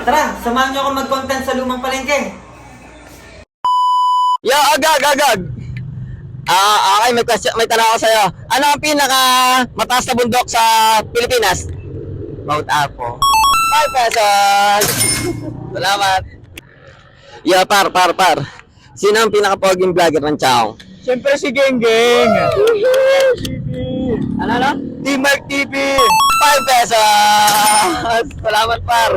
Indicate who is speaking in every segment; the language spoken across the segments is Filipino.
Speaker 1: Tara, samahan niyo ako mag-content sa lumang palengke.
Speaker 2: Yo, agag, agag. Ah, okay, may question, may tanong ako sa'yo. Ano ang pinaka mataas na bundok sa Pilipinas? Mount Apo. 5 pesos. Salamat. Yo, par, par, par. Sino ang pinaka-poging vlogger ng Chaong?
Speaker 3: Siyempre si Geng Geng.
Speaker 2: Ano, ano?
Speaker 3: Mark TV.
Speaker 2: 5 pesos. Salamat, par.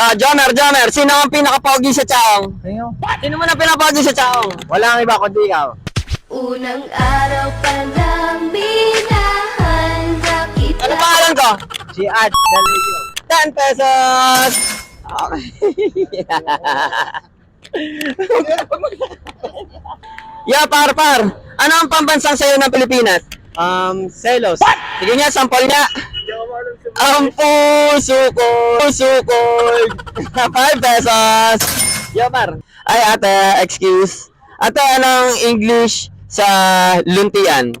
Speaker 2: Ah, Jomer, Jomer, sino ang pinaka-pogi sa Chaong?
Speaker 3: Ayun.
Speaker 2: Sino mo na pinaka-pogi sa Chaong?
Speaker 3: Walang iba kundi ikaw.
Speaker 4: Unang araw pa lang binahanda kita
Speaker 2: Ano pangalan ko?
Speaker 3: Si Ad Dalio.
Speaker 2: 10 pesos! Okay. yeah, par, par. Ano ang pambansang sayo ng Pilipinas?
Speaker 3: Um, Celos.
Speaker 2: Sige nga, sample nga. Ang puso ko, puso ko. 5 pesos. Yeah, par. Ay, ate, excuse. Ate, anong English sa luntian?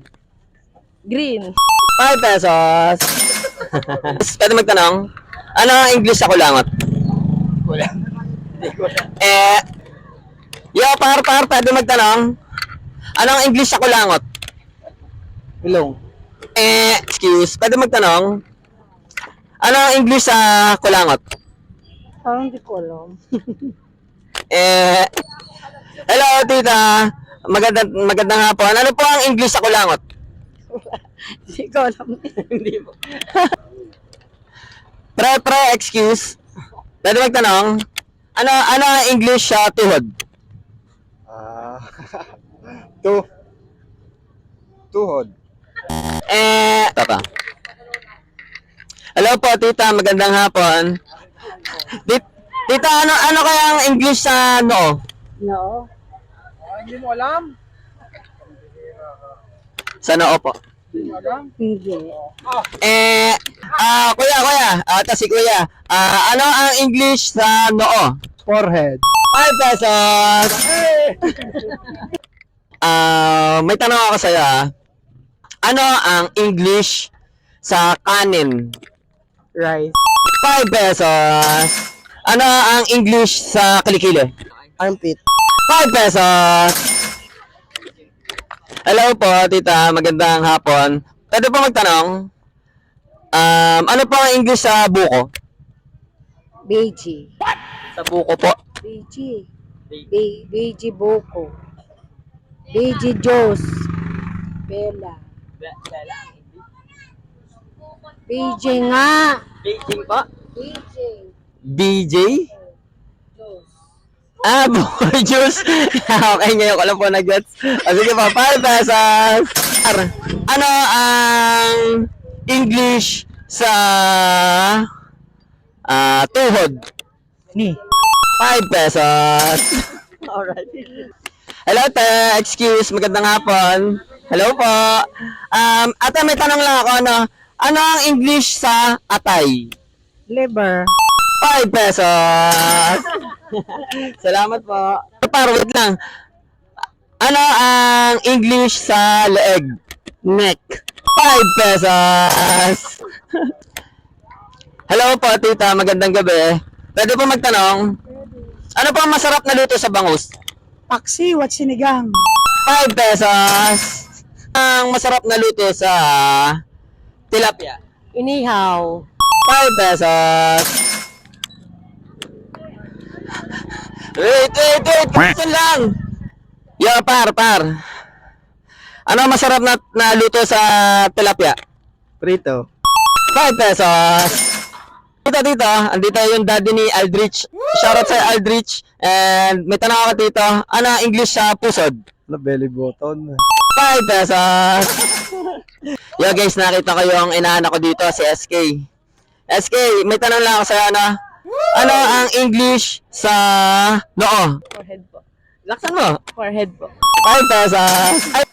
Speaker 5: Green.
Speaker 2: 5 pesos. Pwede magtanong? Ano ang English sa kulangot?
Speaker 3: Wala.
Speaker 2: Eh, yo, par, par, pwede magtanong? Ano ang English sa kulangot?
Speaker 3: Ilong.
Speaker 2: Eh, excuse, pwede magtanong? Ano ang English sa kulangot?
Speaker 5: Parang di ko alam.
Speaker 2: Eh, hello, tita. Magandang, magandang hapon. Ano po ang English sa kulangot?
Speaker 5: Di ko alam.
Speaker 2: Hindi po. pre, pre, excuse. Pwede magtanong? Ano, ano ang English sa tuhod?
Speaker 3: Ah. tu. Tuhod.
Speaker 2: Eh, tata. Hello po, tita. Magandang hapon. Tit- tita, ano ano kaya ang English sa no?
Speaker 5: No.
Speaker 3: hindi mo alam?
Speaker 2: Sa noo po.
Speaker 5: Hindi.
Speaker 2: Eh, ah, kuya, kuya. Ah, ta si kuya. Ah, ano ang English sa noo?
Speaker 3: Forehead.
Speaker 2: 5 pesos. Ah, may tanong ako sa'yo ah. Ano ang English sa kanin?
Speaker 3: Rice.
Speaker 2: 5 pesos. Ano ang English sa kilikili?
Speaker 3: Armpit.
Speaker 2: 5 pesos. Hello po, tita. Magandang hapon. Pwede po magtanong? Um, ano po ang English sa buko?
Speaker 5: Beiji.
Speaker 2: Sa buko po.
Speaker 5: Beiji. Be Beiji Boko. Beiji Jos. Bella. Beiji nga.
Speaker 2: Beijing po?
Speaker 5: Beiji.
Speaker 2: BJ?
Speaker 5: Jos.
Speaker 2: Ah, boy juice. okay, ngayon ko lang po nag-gets. O sige po, 5 pesos. Ar- Ano ang English sa ah tuhod?
Speaker 3: Ni.
Speaker 2: 5 pesos.
Speaker 5: Alright.
Speaker 2: Hello, te. Excuse, magandang hapon. Hello po. Um, ate, may tanong lang ako, ano? Ano ang English sa atay?
Speaker 5: Liver.
Speaker 2: 5 pesos. Salamat po. Par, wait lang. Ano ang English sa leeg? Neck. 5 pesos. Hello po, tita. Magandang gabi. Pwede po magtanong? Ano ang masarap na luto sa bangus?
Speaker 5: Paksi, what sinigang?
Speaker 2: 5 pesos. Ang masarap na luto sa tilapia.
Speaker 5: Inihaw.
Speaker 2: 5 pesos. Wait, wait, wait. Question lang. Yo, par, par. Ano masarap na, na luto sa tilapia?
Speaker 3: Prito.
Speaker 2: 5 pesos. Dito, dito. Andito yung daddy ni Aldrich. Shoutout sa Aldrich. And may tanong ako dito. Ano ang English sa pusod?
Speaker 3: Na belly button.
Speaker 2: 5 pesos. Yo guys, nakita ko yung inaanak ko dito, si SK. SK, may tanong lang ako sa'yo, ano? Ano ang English sa noo?
Speaker 5: Forehead po.
Speaker 2: Laksan mo.
Speaker 5: Forehead po.
Speaker 2: 5 pesos. Ay,